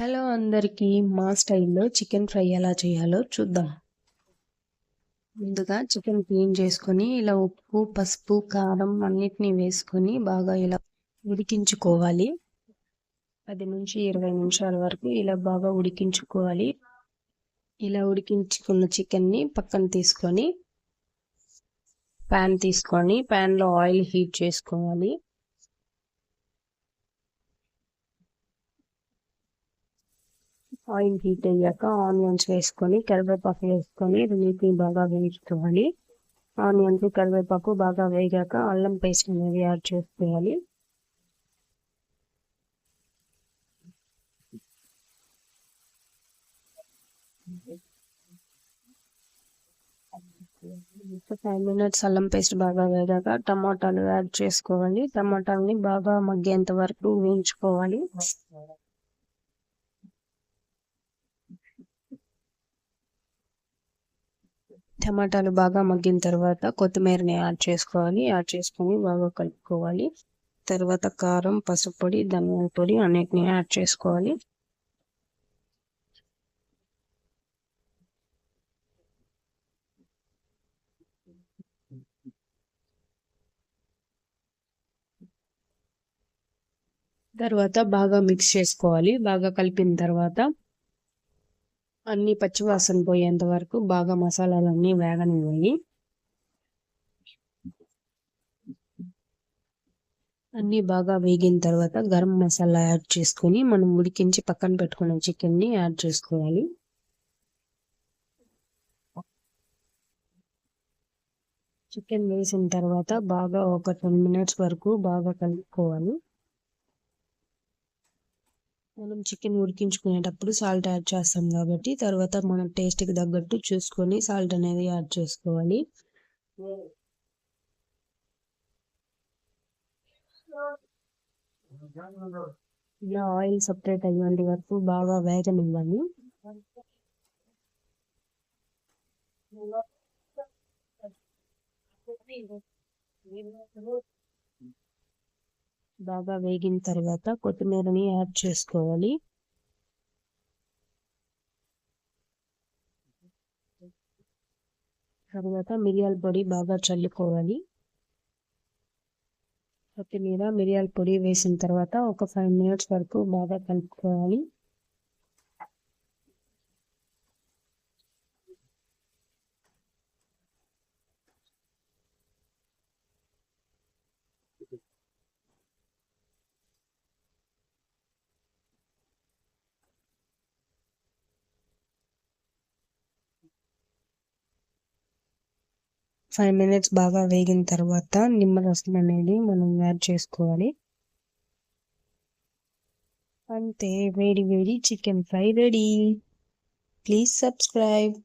Hello అందరికీ మా స్టైల్లో చికెన్ ఫ్రై ఎలా చేయాలో చూద్దాం. ముందుగా చికెన్ క్లీన్ చేసుకొని ఇలా ఉప్పు పసుపు కారం అన్నిటినీ వేసుకొని బాగా ఇలా ఉడికించుకోవాలి. పది నుంచి ఇరవై నిమిషాల వరకు ఇలా బాగా ఉడికించుకోవాలి. ఇలా ఉడికించుకున్న చికెన్ని పక్కన తీసుకొని ప్యాన్ తీసుకొని ప్యాన్లో ఆయిల్ హీట్ చేసుకోవాలి. ఆయిల్ హీట్ అయ్యాక ఆనియన్స్ వేసుకొని కరివేపాకు వేసుకొని రెండింటిని బాగా వేయించుకోవాలి. ఆనియన్స్ కరివేపాకు బాగా వేగాక అల్లం పేస్ట్ అనేది యాడ్ చేసుకోవాలి. ఫైవ్ మినిట్స్ అల్లం పేస్ట్ బాగా వేగాక టమాటాలు యాడ్ చేసుకోవాలి. టమాటాలని బాగా మగ్గేంత వరకు వేయించుకోవాలి. టమాటాలు బాగా మగ్గిన తర్వాత కొత్తిమీరని యాడ్ చేసుకోవాలి. యాడ్ చేసుకొని బాగా కలుపుకోవాలి. తర్వాత కారం పసుపు పొడి ధనియాల పొడి అన్నిటిని యాడ్ చేసుకోవాలి. తర్వాత బాగా మిక్స్ చేసుకోవాలి. బాగా కలిపిన తర్వాత అన్ని పచ్చివాసన పోయేంత వరకు బాగా మసాలాలన్నీ వేగనివ్వాలి. అన్నీ బాగా వేగిన తర్వాత గరం మసాలా యాడ్ చేసుకొని మనం ఉడికించి పక్కన పెట్టుకున్న చికెన్ని యాడ్ చేసుకోవాలి. చికెన్ వేసిన తర్వాత బాగా ఒక టెన్ మినిట్స్ వరకు బాగా కలుపుకోవాలి. మనం చికెన్ ఉడికించుకునేటప్పుడు సాల్ట్ యాడ్ చేస్తాం కాబట్టి తర్వాత మన టేస్ట్కి తగ్గట్టు చూసుకొని సాల్ట్ అనేది యాడ్ చేసుకోవాలి. ఇలా ఆయిల్ సపరేట్ అయ్యేంత వరకు బాగా వేగనివ్వాలి బాగా వేగిన తర్వాత కొత్తిమీరని యాడ్ చేసుకోవాలి. తర్వాత మిరియాల పొడి బాగా చల్లుకోవాలి. కొత్తిమీర మిరియాల పొడి వేసిన తర్వాత ఒక ఫైవ్ మినిట్స్ వరకు బాగా కలుపుకోవాలి. ఫైవ్ మినిట్స్ బాగా వేగిన తర్వాత నిమ్మరసం అనేది మనం యాడ్ చేసుకోవాలి. అంతే వేడి వేడి chicken fry ready. Please subscribe.